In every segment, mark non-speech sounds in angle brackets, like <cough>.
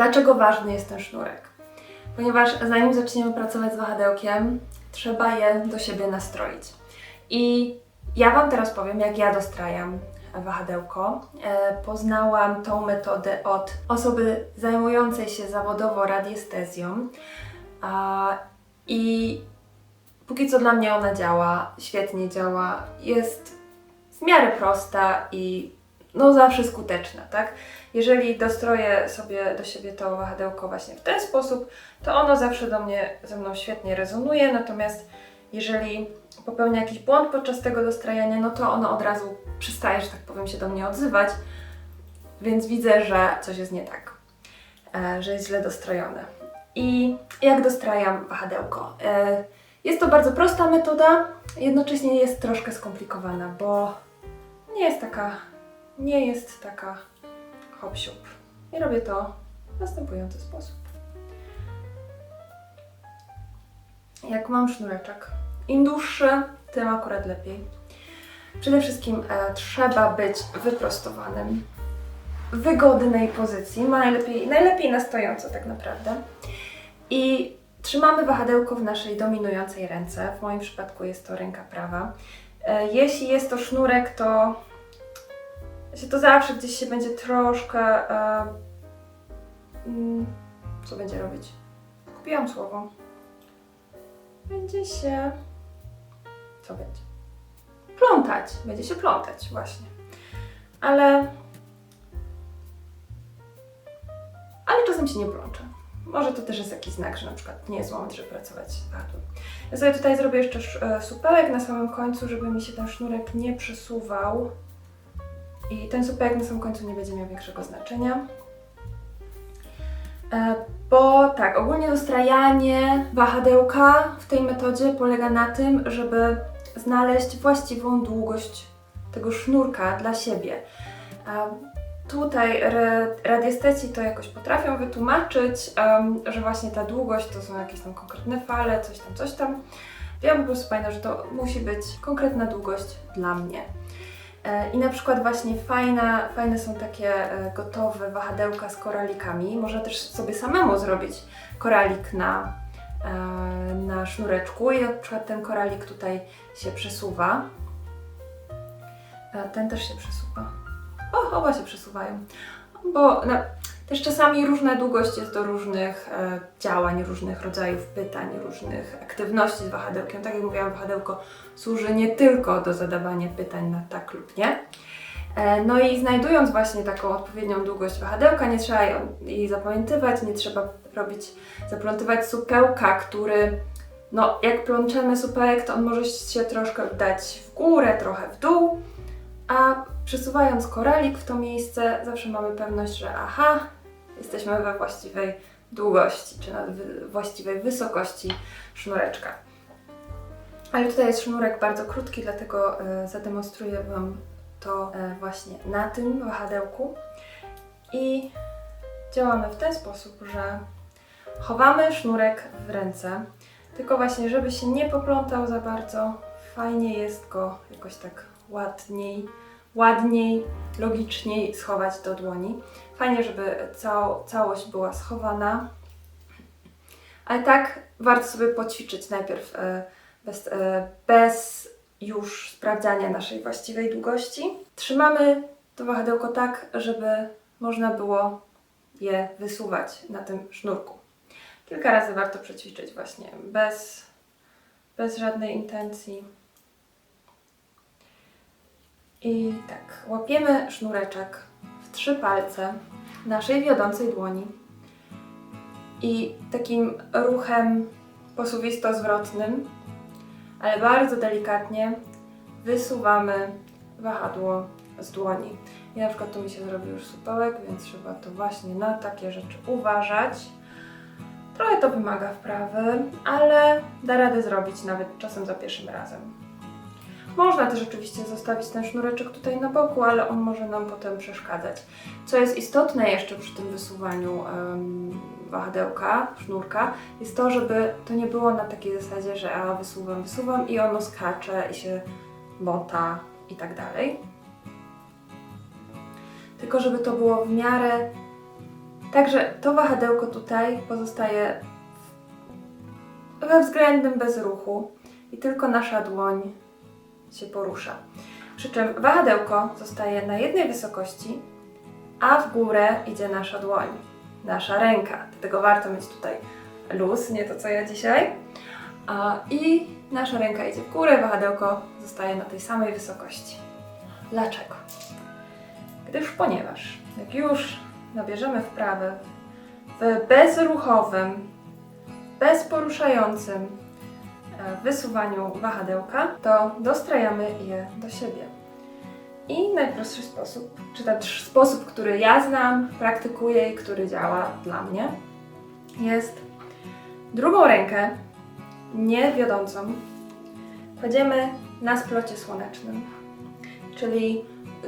Dlaczego ważny jest ten sznurek? Ponieważ zanim zaczniemy pracować z wahadełkiem, trzeba je do siebie nastroić. I ja Wam teraz powiem, jak ja dostrajam wahadełko. E, poznałam tą metodę od osoby zajmującej się zawodowo radiestezją. I póki co dla mnie ona działa, świetnie działa, jest w miarę prosta i no zawsze skuteczna, tak? Jeżeli dostroję sobie do siebie to wahadełko właśnie w ten sposób, to ono zawsze do mnie, ze mną świetnie rezonuje, natomiast jeżeli popełnię jakiś błąd podczas tego dostrajania, no to ono od razu przestaje, że tak powiem, się do mnie odzywać, więc widzę, że coś jest nie tak, e, że jest źle dostrojone. I jak dostrajam wahadełko? E, Jest to bardzo prosta metoda, jednocześnie jest troszkę skomplikowana, bo nie jest taka, nie jest taka hop siup. I robię to w następujący sposób. Jak mam sznureczek, im dłuższy, tym akurat lepiej. Przede wszystkim e, trzeba być wyprostowanym, w wygodnej pozycji, najlepiej, najlepiej na stojąco tak naprawdę. I trzymamy wahadełko w naszej dominującej ręce. W moim przypadku jest to ręka prawa. E, jeśli jest to sznurek, to się to zawsze gdzieś się będzie troszkę. E, mm, co będzie robić? Kupiłam słowo. Będzie się. Co będzie? Plątać. Będzie się plątać, właśnie. Ale. Ale czasem się nie plącze. Może to też jest jakiś znak, że na przykład nie jest moment, żeby pracować wahadłem. Ja sobie tutaj zrobię jeszcze sz- e, supełek na samym końcu, żeby mi się ten sznurek nie przesuwał. I ten supełek na samym końcu nie będzie miał większego znaczenia. E, Bo tak, ogólnie dostrajanie wahadełka w tej metodzie polega na tym, żeby znaleźć właściwą długość tego sznurka dla siebie. A Tutaj radiesteci to jakoś potrafią wytłumaczyć, że właśnie ta długość to są jakieś tam konkretne fale, coś tam, coś tam. Ja po prostu pamiętam, że to musi być konkretna długość dla mnie. E, I na przykład właśnie fajna, fajne są takie e, gotowe wahadełka z koralikami. Można też sobie samemu zrobić koralik na, e, na sznureczku i na przykład ten koralik tutaj się przesuwa. Ten też się przesuwa. O, oba się przesuwają. Bo na, też czasami różna długość jest do różnych e, działań, różnych rodzajów pytań, różnych aktywności z wahadełkiem. Tak jak mówiłam, wahadełko służy nie tylko do zadawania pytań na tak lub nie. E, No i znajdując właśnie taką odpowiednią długość wahadełka, nie trzeba jej zapamiętywać, nie trzeba robić, zaplątywać supełka, który, no jak plączemy supełek, to on może się troszkę dać w górę, trochę w dół, a przesuwając koralik w to miejsce, zawsze mamy pewność, że aha, jesteśmy we właściwej długości, czy wy- właściwej wysokości sznureczka. Ale tutaj jest sznurek bardzo krótki, dlatego e, zademonstruję Wam to e, właśnie na tym wahadełku. I działamy w ten sposób, że chowamy sznurek w ręce, tylko właśnie, żeby się nie poplątał za bardzo, fajnie jest go jakoś tak ładniej, ładniej, logiczniej schować do dłoni. Fajnie, żeby cał, całość była schowana. Ale tak warto sobie poćwiczyć najpierw e, bez, e, bez już sprawdzania naszej właściwej długości. Trzymamy to wahadełko tak, żeby można było je wysuwać na tym sznurku. Kilka razy warto przećwiczyć właśnie bez, bez żadnej intencji. I tak, łapiemy sznureczek w trzy palce naszej wiodącej dłoni i takim ruchem posuwisto-zwrotnym, ale bardzo delikatnie wysuwamy wahadło z dłoni. I na przykład tu mi się zrobił już supełek, więc trzeba to właśnie na takie rzeczy uważać. Trochę to wymaga wprawy, ale da radę zrobić nawet czasem za pierwszym razem. Można też oczywiście zostawić ten sznureczek tutaj na boku, ale on może nam potem przeszkadzać. Co jest istotne jeszcze przy tym wysuwaniu em, wahadełka, sznurka, jest to, żeby to nie było na takiej zasadzie, że a wysuwam, wysuwam i ono skacze i się mota i tak dalej. Tylko żeby to było w miarę Także to wahadełko tutaj pozostaje we względnym bezruchu i tylko nasza dłoń się porusza. Przy czym wahadełko zostaje na jednej wysokości, a w górę idzie nasza dłoń, nasza ręka. Dlatego warto mieć tutaj luz, nie to co ja dzisiaj. I nasza ręka idzie w górę, wahadełko zostaje na tej samej wysokości. Dlaczego? Gdyż ponieważ jak już nabierzemy wprawę w bezruchowym, bezporuszającym wysuwaniu wahadełka, to dostrajamy je do siebie. I najprostszy sposób, czy też sposób, który ja znam, praktykuję i który działa dla mnie, jest drugą rękę, nie wiodącą, kładziemy na splocie słonecznym, czyli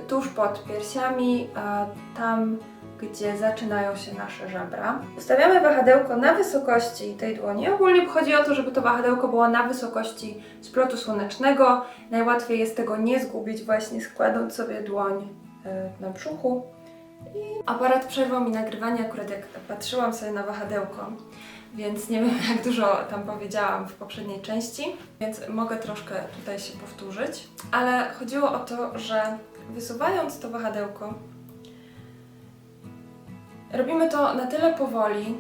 tuż pod piersiami, a tam, gdzie zaczynają się nasze żebra. Ustawiamy wahadełko na wysokości tej dłoni. Ogólnie chodzi o to, żeby to wahadełko było na wysokości splotu słonecznego. Najłatwiej jest tego nie zgubić właśnie składąc sobie dłoń y, na brzuchu. I aparat przerwał mi nagrywanie akurat jak patrzyłam sobie na wahadełko, więc nie wiem <laughs> jak dużo tam powiedziałam w poprzedniej części, więc mogę troszkę tutaj się powtórzyć. Ale chodziło o to, że wysuwając to wahadełko, robimy to na tyle powoli,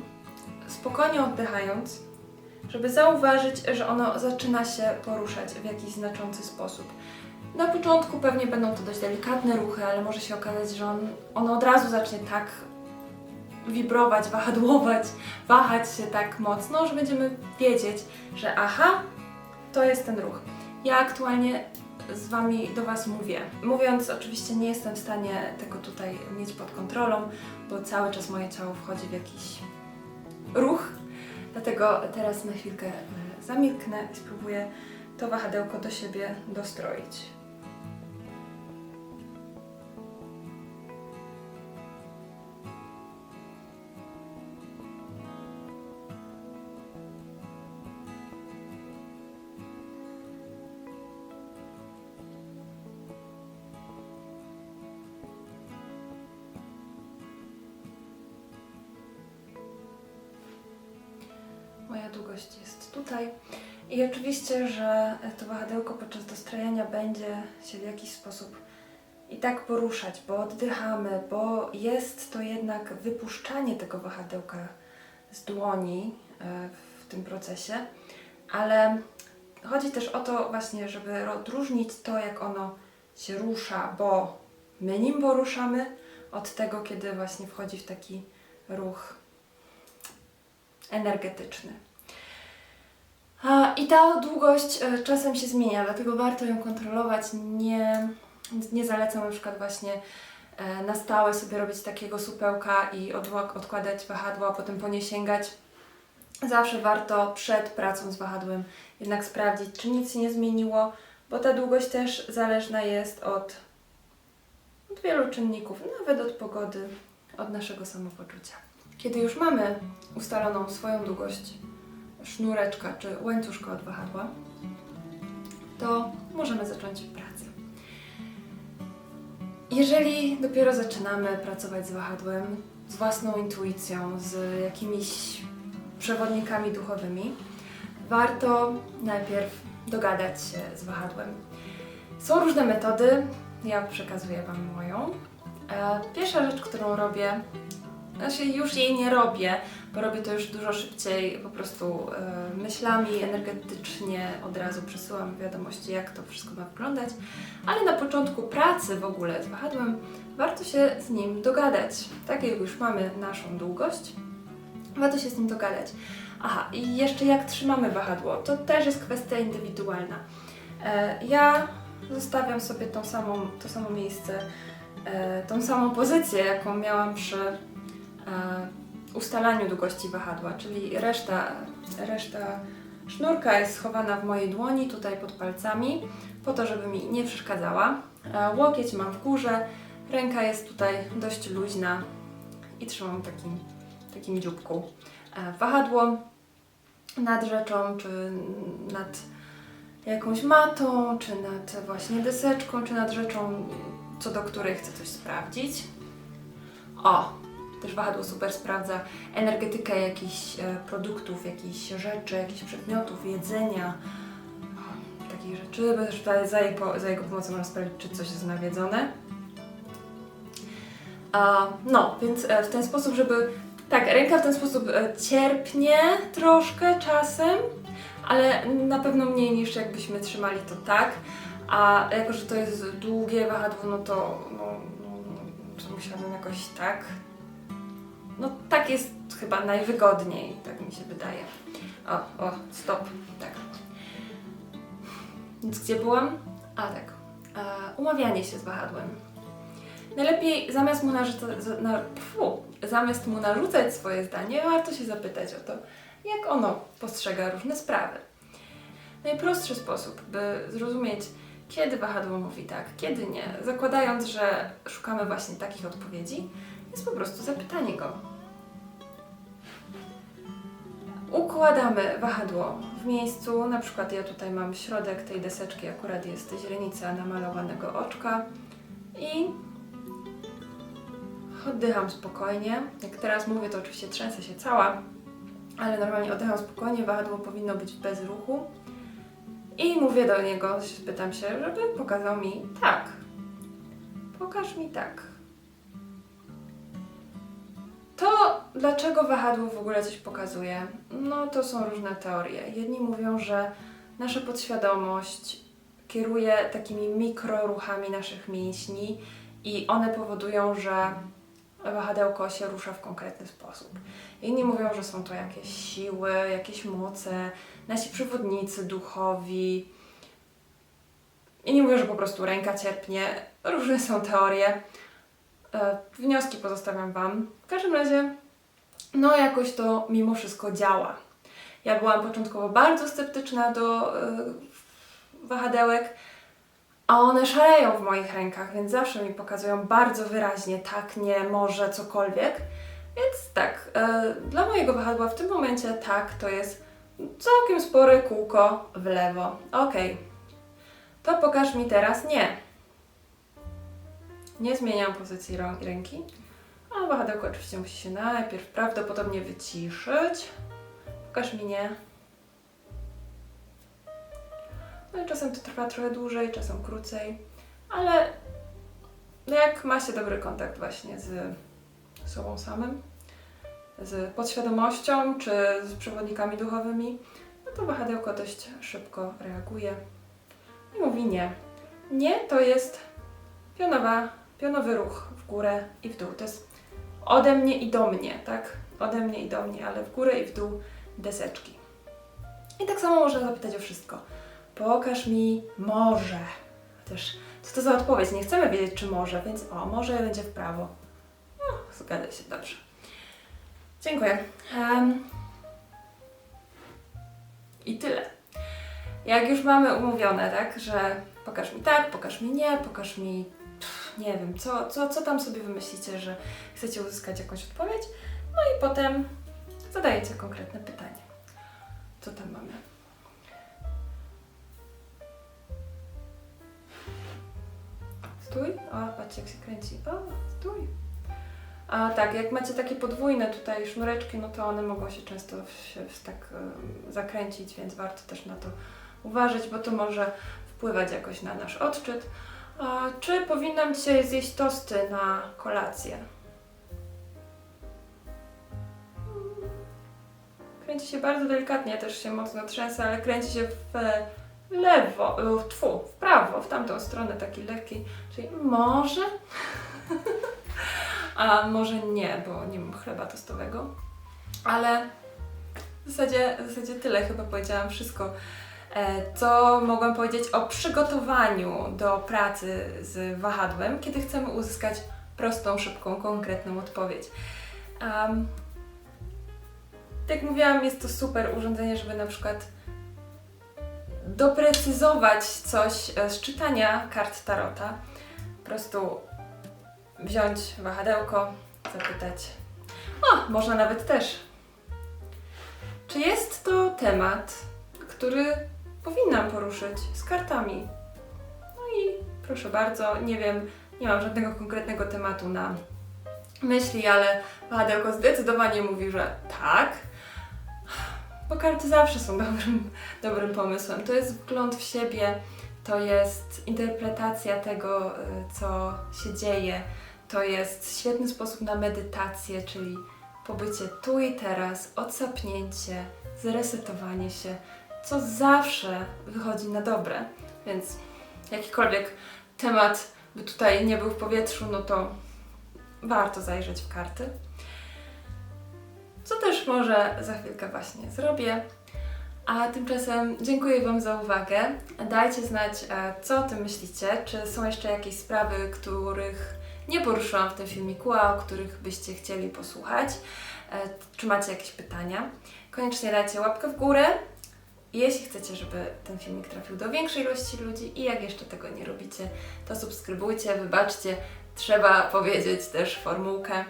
spokojnie oddychając, żeby zauważyć, że ono zaczyna się poruszać w jakiś znaczący sposób. Na początku pewnie będą to dość delikatne ruchy, ale może się okazać, że on, ono od razu zacznie tak wibrować, wahadłować, wahać się tak mocno, że będziemy wiedzieć, że aha, to jest ten ruch. Ja aktualnie z Wami do Was mówię. Mówiąc, oczywiście nie jestem w stanie tego tutaj mieć pod kontrolą, bo cały czas moje ciało wchodzi w jakiś ruch. Dlatego teraz na chwilkę e, zamilknę i spróbuję to wahadełko do siebie dostroić. Jest tutaj. I oczywiście, że to wahadełko podczas dostrajania będzie się w jakiś sposób i tak poruszać, bo oddychamy, bo jest to jednak wypuszczanie tego wahadełka z dłoni e, w tym procesie, ale chodzi też o to właśnie, żeby odróżnić to, jak ono się rusza, bo my nim poruszamy, od tego, kiedy właśnie wchodzi w taki ruch energetyczny. I ta długość e, czasem się zmienia, dlatego warto ją kontrolować. Nie, nie zalecam na przykład właśnie e, na stałe sobie robić takiego supełka i odkładać wahadło, a potem po nie sięgać. Zawsze warto przed pracą z wahadłem jednak sprawdzić, czy nic się nie zmieniło, bo ta długość też zależna jest od, od wielu czynników, nawet od pogody, od naszego samopoczucia. Kiedy już mamy ustaloną swoją długość sznureczka czy łańcuszka od wahadła, to możemy zacząć pracę. Jeżeli dopiero zaczynamy pracować z wahadłem, z własną intuicją, z jakimiś przewodnikami duchowymi, warto najpierw dogadać się z wahadłem. Są różne metody, ja przekazuję Wam moją. E, Pierwsza rzecz, którą robię, znaczy już jej nie robię, bo robię to już dużo szybciej, po prostu e, myślami energetycznie od razu przesyłam wiadomości, jak to wszystko ma wyglądać, ale na początku pracy w ogóle z wahadłem warto się z nim dogadać. Tak jak już mamy naszą długość, warto się z nim dogadać. Aha, i jeszcze jak trzymamy wahadło, to też jest kwestia indywidualna. E, ja zostawiam sobie tą samą, to samo miejsce, e, tą samą pozycję, jaką miałam przy ustalaniu długości wahadła, czyli reszta, reszta sznurka jest schowana w mojej dłoni, tutaj pod palcami, po to, żeby mi nie przeszkadzała. E, Łokieć mam w górze, ręka jest tutaj dość luźna i trzymam takim, takim dzióbku. E, Wahadło nad rzeczą, czy nad jakąś matą, czy nad właśnie deseczką, czy nad rzeczą, co do której chcę coś sprawdzić. O, Też wahadło super sprawdza energetykę jakichś e, produktów, jakichś rzeczy, jakichś przedmiotów, jedzenia, takich rzeczy. Też za, jej po, za jego pomocą można sprawdzić, czy coś jest nawiedzone. No, więc e, w ten sposób, żeby. Tak, ręka w ten sposób e, cierpnie troszkę czasem, ale na pewno mniej niż jakbyśmy trzymali to tak. A jako, że to jest długie wahadło, no to, no, no, no, to musiałabym jakoś tak. No tak jest chyba najwygodniej, tak mi się wydaje. O, o, stop, tak. Więc gdzie byłam? A tak, e, umawianie się z wahadłem. Najlepiej zamiast mu, narzuca, na, pfu, zamiast mu narzucać swoje zdanie, warto się zapytać o to, jak ono postrzega różne sprawy. Najprostszy sposób, by zrozumieć, kiedy wahadło mówi tak, kiedy nie, zakładając, że szukamy właśnie takich odpowiedzi, jest po prostu zapytanie go. Układamy wahadło w miejscu, na przykład ja tutaj mam środek tej deseczki, akurat jest źrenica namalowanego oczka i oddycham spokojnie. Jak teraz mówię, to oczywiście trzęsę się cała, ale normalnie oddycham spokojnie, wahadło powinno być bez ruchu. I mówię do niego, pytam się, żeby pokazał mi tak. Pokaż mi tak. Dlaczego wahadło w ogóle coś pokazuje? No to są różne teorie. Jedni mówią, że nasza podświadomość kieruje takimi mikroruchami naszych mięśni i one powodują, że wahadełko się rusza w konkretny sposób. Inni mówią, że są to jakieś siły, jakieś moce, nasi przewodnicy duchowi. Inni mówią, że po prostu ręka cierpnie. Różne są teorie. E, Wnioski pozostawiam Wam. W każdym razie, no jakoś to mimo wszystko działa. Ja byłam początkowo bardzo sceptyczna do e, wahadełek, a one szaleją w moich rękach, więc zawsze mi pokazują bardzo wyraźnie tak, nie, może, cokolwiek. Więc tak, e, dla mojego wahadła w tym momencie tak, to jest całkiem spore kółko w lewo. Ok. To pokaż mi teraz nie. Nie zmieniam pozycji rą- ręki. A wahadełko oczywiście musi się najpierw prawdopodobnie wyciszyć. Pokaż mi nie. No i czasem to trwa trochę dłużej, czasem krócej, ale no jak ma się dobry kontakt właśnie z sobą samym, z podświadomością czy z przewodnikami duchowymi, no to wahadełko dość szybko reaguje i mówi nie. Nie to jest pionowa, pionowy ruch w górę i w dół. To jest ode mnie i do mnie, tak? Ode mnie i do mnie, ale w górę i w dół deseczki. I tak samo można zapytać o wszystko. Pokaż mi może. Też, co to za odpowiedź? Nie chcemy wiedzieć, czy może, więc o, może będzie w prawo. No, zgadza się, dobrze. Dziękuję. Em, I tyle. Jak już mamy umówione, tak, że pokaż mi tak, pokaż mi nie, pokaż mi nie wiem, co, co, co tam sobie wymyślicie, że chcecie uzyskać jakąś odpowiedź, no i potem zadajecie konkretne pytanie. Co tam mamy? Stój. O, patrzcie jak się kręci. O, stój. A tak, jak macie takie podwójne tutaj sznureczki, no to one mogą się często się tak zakręcić, więc warto też na to uważać, bo to może wpływać jakoś na nasz odczyt. A czy powinnam dzisiaj zjeść tosty na kolację? Kręci się bardzo delikatnie, też się mocno trzęsę, ale kręci się w lewo, w, tfu, w prawo, w tamtą stronę, taki lekki, czyli może, <laughs> a może nie, bo nie mam chleba tostowego, ale w zasadzie, w zasadzie tyle, chyba powiedziałam wszystko, e, co mogłam powiedzieć o przygotowaniu do pracy z wahadłem, kiedy chcemy uzyskać prostą, szybką, konkretną odpowiedź. Um, tak jak mówiłam, jest to super urządzenie, żeby na przykład doprecyzować coś e, z czytania kart Tarota. Po prostu wziąć wahadełko, zapytać. O, można nawet też. Czy jest to temat, który powinnam poruszyć z kartami? No i proszę bardzo, nie wiem, nie mam żadnego konkretnego tematu na myśli, ale wahadełko zdecydowanie mówi, że tak. Bo karty zawsze są <laughs> dobrym, dobrym pomysłem. To jest wgląd w siebie, to jest interpretacja tego, y, co się dzieje. To jest świetny sposób na medytację, czyli pobycie tu i teraz, odsapnięcie, zresetowanie się, co zawsze wychodzi na dobre. Więc jakikolwiek temat by tutaj nie był w powietrzu, no to warto zajrzeć w karty. Co też może za chwilkę właśnie zrobię. A tymczasem dziękuję Wam za uwagę. Dajcie znać, e, co o tym myślicie. Czy są jeszcze jakieś sprawy, których nie poruszyłam w tym filmiku, a o których byście chcieli posłuchać? E, Czy macie jakieś pytania? Koniecznie dajcie łapkę w górę. Jeśli chcecie, żeby ten filmik trafił do większej ilości ludzi i jak jeszcze tego nie robicie, to subskrybujcie, wybaczcie, trzeba powiedzieć też formułkę.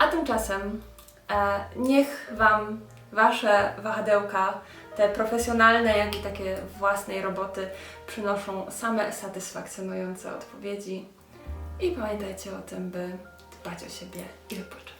A tymczasem e, niech Wam Wasze wahadełka, te profesjonalne, jak i takie własnej roboty, przynoszą same satysfakcjonujące odpowiedzi. I pamiętajcie o tym, by dbać o siebie i wypoczywać.